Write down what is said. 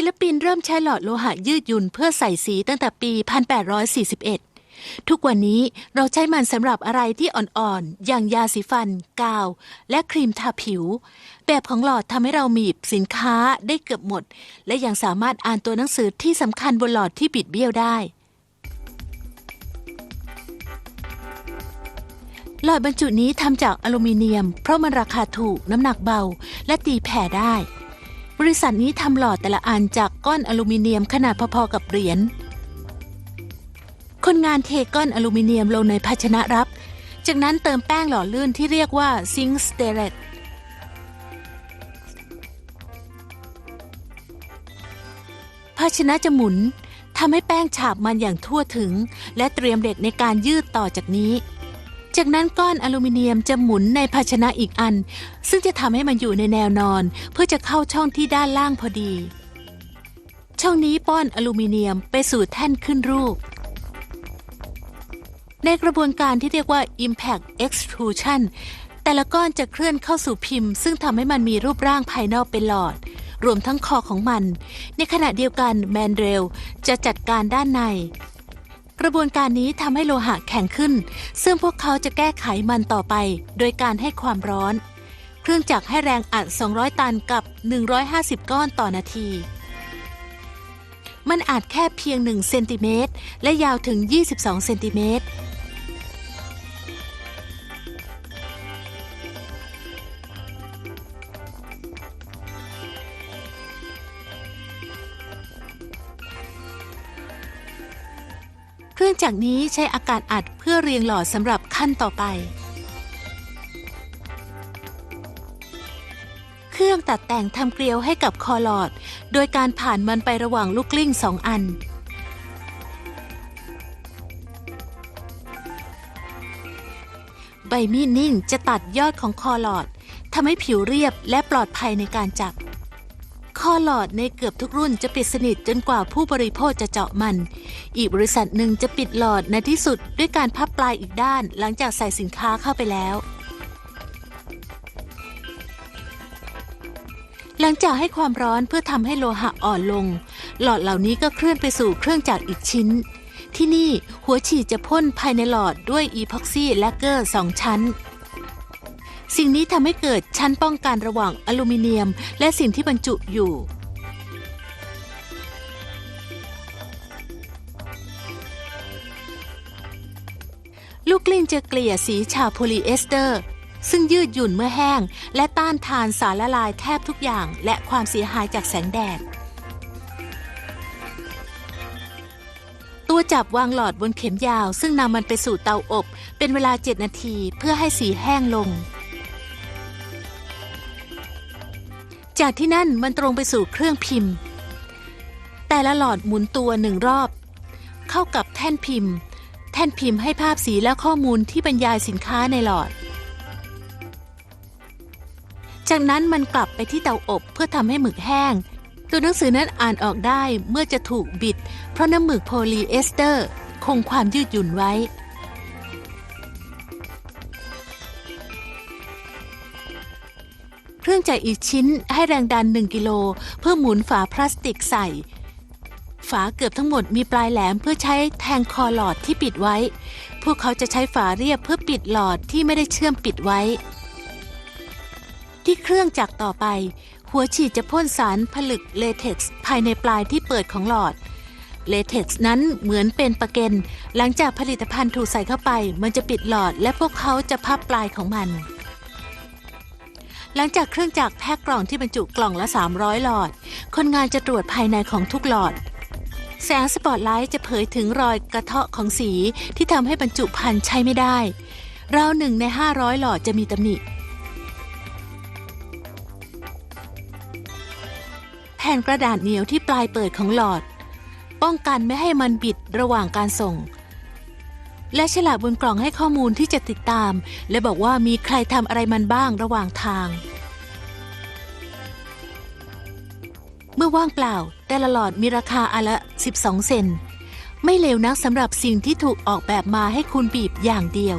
ศิลปินเริ่มใช้หลอดโลหะยืดหยุ่นเพื่อใส่สีตั้งแต่ปี 1841 ทุกวันนี้เราใช้มันสำหรับอะไรที่อ่อนๆ อย่างยาสีฟัน กาว และครีมทาผิว แบบของหลอดทำให้เรามีบสินค้าได้เกือบหมด และยังสามารถอ่านตัวหนังสือที่สำคัญบนหลอดที่บิดเบี้ยวได้หลอดบรรจุนี้ทำจากอลูมิเนียม เพราะมันราคาถูกน้ำหนักเบา และตีแผ่ได้ บริษัทนี้ทำหลอดแต่ละอันจากก้อนอลูมิเนียมขนาดพอๆกับเหรียญ คนงานเทก้อนอลูมิเนียมลงในภาชนะรับ จากนั้นเติมแป้งหล่อลื่นที่เรียกว่าซิงค์สเตเรตภาชนะจะหมุนทำให้แป้งฉาบมันอย่างทั่วถึง และเตรียมเหล็กในการยืดต่อจากนี้ จากนั้นก้อนอลูมิเนียมจะหมุนในภาชนะอีกอัน ซึ่งจะทำให้มันอยู่ในแนวนอน เพื่อจะเข้าช่องที่ด้านล่างพอดี ช่องนี้ป้อนอลูมิเนียมไปสู่แท่นขึ้นรูป ในกระบวนการที่เรียกว่า impact extrusion แต่ละก้อนจะเคลื่อนเข้าสู่พิมพ์ ซึ่งทำให้มันมีรูปร่างภายนอกเป็นหลอด รวมทั้งคอของมัน ในขณะเดียวกันแมนเดลจะจัดการด้านใน กระบวนการนี้ทำให้โลหะแข็งขึ้น ซึ่งพวกเขาจะแก้ไขมันต่อไป โดยการให้ความร้อน เครื่องจักรให้แรงอัด 200 ตันกับ 150 ก้อนต่อนาที มันอาจแค่เพียง 1 เซนติเมตรและยาวถึง 22 เซนติเมตร รื่องจักนี้ใช้อากาศอัดเพื่อเรียงหลอดสำหรับขั้นต่อไป เครื่องตัดแต่งทำเกลียวให้กับคอหลอด โดยการผ่านมันไประหว่างลูกกลิ้งสองอันใบมีดนิ่งจะตัดยอดของคอหลอดทำให้ผิวเรียบและปลอดภัยในการจับ คอหลอดในเกือบทุกรุ่นจะปิดสนิทจนกว่าผู้บริโภคจะเจาะมัน อีกบริษัทหนึ่งจะปิดหลอดในที่สุดด้วยการพับปลายอีกด้านหลังจากใส่สินค้าเข้าไปแล้ว หลังจากให้ความร้อนเพื่อทำให้โลหะอ่อนลง หลอดเหล่านี้ก็เคลื่อนไปสู่เครื่องจักรอีกชิ้น ที่นี่หัวฉีดจะพ่นภายในหลอดด้วยอีพ็อกซี่แลกเกอร์สองชั้น สิ่งนี้ทำให้เกิดชั้นป้องกันระหว่างอลูมิเนียม และสิ่งที่บรรจุอยู่ ลูกกลิ้งจะเกลี่ยสีฉาบโพลีเอสเตอร์ ซึ่งยืดหยุ่นเมื่อแห้ง และต้านทานสารละลายแทบทุกอย่าง และความเสียหายจากแสงแดด ตัวจับวางหลอดบนเข็มยาว ซึ่งนำมันไปสู่เตาอบ เป็นเวลา 7 นาทีเพื่อให้สีแห้งลง จากที่นั่นมันตรงไปสู่เครื่องพิมพ์ แต่ละหลอดหมุนตัวหนึ่งรอบ เข้ากับแท่นพิมพ์ แท่นพิมพ์ให้ภาพสีและข้อมูลที่บรรยายสินค้าในหลอด จากนั้นมันกลับไปที่เตาอบเพื่อทำให้หมึกแห้ง ตัวหนังสือนั้นอ่านออกได้เมื่อจะถูกบิด เพราะน้ำหมึกโพลีเอสเตอร์ คงความยืดหยุ่นไว้ เครื่องจักรอีกชิ้นให้แรงดัน 1 กิโล เพื่อหมุนฝาพลาสติกใส่ ฝาเกือบทั้งหมดมีปลายแหลมเพื่อใช้แทงคอหลอดที่ปิดไว้ พวกเขาจะใช้ฝาเรียบเพื่อปิดหลอดที่ไม่ได้เชื่อมปิดไว้ ที่เครื่องจักรต่อไป หัวฉีดจะพ่นสารผลึกเลเท็กซ์ภายในปลายที่เปิดของหลอดเลเท็กซ์นั้นเหมือนเป็นประเกนหลังจากผลิตภัณฑ์ถูกใส่เข้าไป มันจะปิดหลอดและพวกเขาจะพับปลายของมัน หลังจากเครื่องจักรแพ็คกล่องที่บรรจุกล่องละ 300 หลอด คนงานจะตรวจภายในของทุกหลอด แสงสปอตไลท์จะเผยถึงรอยกระเทาะของสีที่ทำให้บรรจุภัณฑ์ใช้ไม่ได้ ราวหนึ่งใน 500 หลอดจะมีตำหนิแผ่นกระดาษเหนียวที่ปลายเปิดของหลอด ป้องกันไม่ให้มันบิดระหว่างการส่ง และฉลากบนกล่องให้ข้อมูลที่จะติดตาม และบอกว่ามีใครทำอะไรมันบ้างระหว่างทาง เมื่อว่างเปล่า แต่ละหลอดมีราคาอันละ 12 เซน ไม่เลวนักสำหรับสิ่งที่ถูกออกแบบมาให้คุณบีบอย่างเดียว